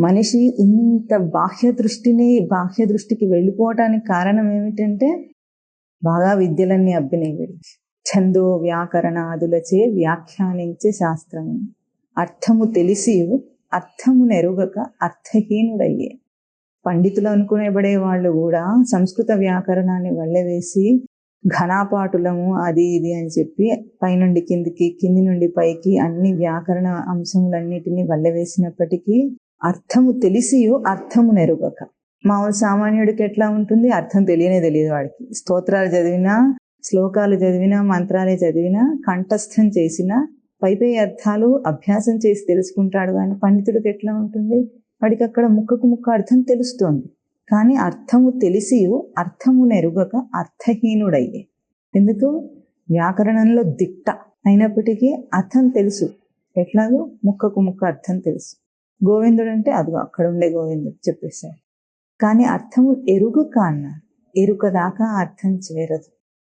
మనిషి ఇంత బాహ్య దృష్టిని బాహ్య దృష్టికి వెళ్ళిపోవటానికి కారణం ఏమిటంటే బాగా విద్యలన్నీ అబ్బినాయి వీడికి ఛందో వ్యాకరణాదులచే వ్యాఖ్యానించే శాస్త్రము అర్థము తెలిసి అర్థము నెరుగక అర్థహీనుడయ్యే. పండితులు అనుకునేబడే వాళ్ళు కూడా సంస్కృత వ్యాకరణాన్ని వల్లవేసి ఘనాపాటులము అది ఇది అని చెప్పి పైనుండి కిందికి కింది నుండి పైకి అన్ని వ్యాకరణ అంశములన్నిటినీ వల్లవేసినప్పటికీ అర్థము తెలిసియో అర్థము నెరుగక. మామూలు సామాన్యుడికి ఎట్లా ఉంటుంది? అర్థం తెలియనే తెలియదు వాడికి. స్తోత్రాలు చదివినా శ్లోకాలు చదివినా మంత్రాలే చదివినా కంఠస్థం చేసినా పై పై అర్థాలు అభ్యాసం చేసి తెలుసుకుంటాడు కానీ పండితుడికి ఎట్లా ఉంటుంది? వాడికి అక్కడ ముక్కకు ముక్క అర్థం తెలుస్తోంది. కానీ అర్థము తెలిసి అర్థము నెరుగక అర్థహీనుడయ్యే. ఎందుకు? వ్యాకరణంలో దిట్ట అయినప్పటికీ అర్థం తెలుసు. ఎట్లాగో? ముక్కకు ముక్క అర్థం తెలుసు. గోవిందుడు అంటే అదిగో అక్కడ ఉండే గోవిందుడు చెప్పేశాడు. కానీ అర్థము ఎరుగక అన్నారు ఎరుక దాకా అర్థం చేరదు.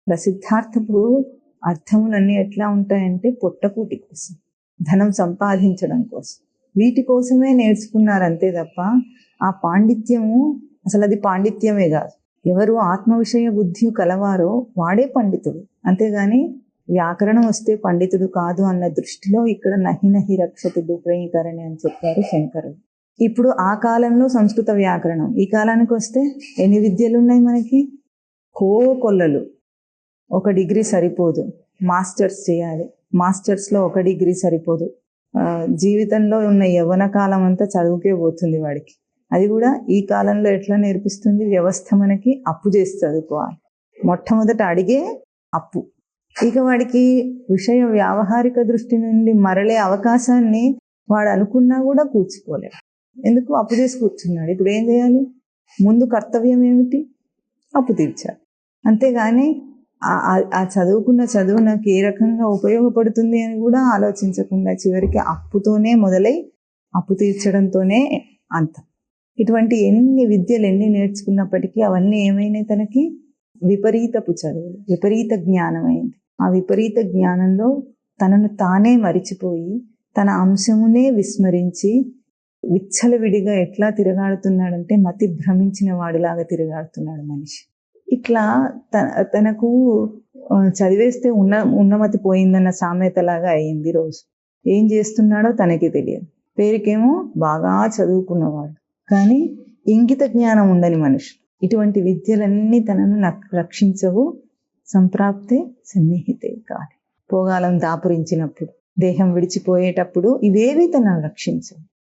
ప్రసిద్ధార్థపు అర్థములన్నీ ఎట్లా ఉంటాయంటే పొట్టకూటి కోసం ధనం సంపాదించడం కోసం. వీటి కోసమే నేర్చుకున్నారు అంతే తప్ప ఆ పాండిత్యము అసలు అది పాండిత్యమే కాదు. ఎవరు ఆత్మ విషయ బుద్ధి కలవారో వాడే పండితుడు. అంతేగాని వ్యాకరణం వస్తే పండితుడు కాదు అన్న దృష్టిలో ఇక్కడ నహి నహి రక్షతి దుప్రయీకరణి అని చెప్పారు శంకరుడు. ఇప్పుడు ఆ కాలంలో సంస్కృత వ్యాకరణం. ఈ కాలానికి వస్తే ఎన్ని విద్యలు ఉన్నాయి మనకి? కో కొల్లలు. ఒక డిగ్రీ సరిపోదు. మాస్టర్స్ చేయాలి. మాస్టర్స్లో ఒక డిగ్రీ సరిపోదు. జీవితంలో ఉన్న యవ్వన కాలం అంతా చదువుకే పోతుంది వాడికి. అది కూడా ఈ కాలంలో ఎట్లా నేర్పిస్తుంది? వ్యవస్థ మనకి అప్పు చేసి చదువుకోవాలి. మొట్టమొదట అడిగే అప్పు. ఇక వాడికి విషయ వ్యావహారిక దృష్టి నుండి మరలే అవకాశాన్ని వాడు అనుకున్నా కూడా కూర్చుకోలేడు. ఎందుకు? అప్పు చేసి కూర్చున్నాడు. ఇప్పుడు ఏం చేయాలి? ముందు కర్తవ్యం ఏమిటి? అప్పు తీర్చాలి. అంతేగాని ఆ చదువుకున్న చదువు నాకు ఏ రకంగా ఉపయోగపడుతుంది అని కూడా ఆలోచించకుండా చివరికి అప్పుతోనే మొదలై అప్పు తీర్చడంతోనే అంత. ఇటువంటి ఎన్ని విద్యలు ఎన్ని నేర్చుకున్నప్పటికీ అవన్నీ ఏమైనాయి తనకి? విపరీతపు చదువులు విపరీత జ్ఞానమైంది. ఆ విపరీత జ్ఞానంలో తనను తానే మరిచిపోయి తన అంశమునే విస్మరించి విచ్చలవిడిగా ఎట్లా తిరగాడుతున్నాడంటే మతి భ్రమించిన వాడిలాగా తిరగాడుతున్నాడు మనిషి. ఇట్లా తనకు చదివేస్తే ఉన్న ఉన్నమతి పోయిందన్న సామెతలాగా అయింది రోజు. ఏం చేస్తున్నాడో తనకి తెలియదు. పేరుకేమో బాగా చదువుకున్నవాడు. కానీ ఇంగిత జ్ఞానం ఉండని మనిషి. ఇటువంటి విద్యలన్నీ తనను రక్షించవు. సంప్రాప్తే సన్నిహితే కాదు. పోగాలం దాపురించినప్పుడు దేహం విడిచిపోయేటప్పుడు ఇవేవి తనను రక్షించవు.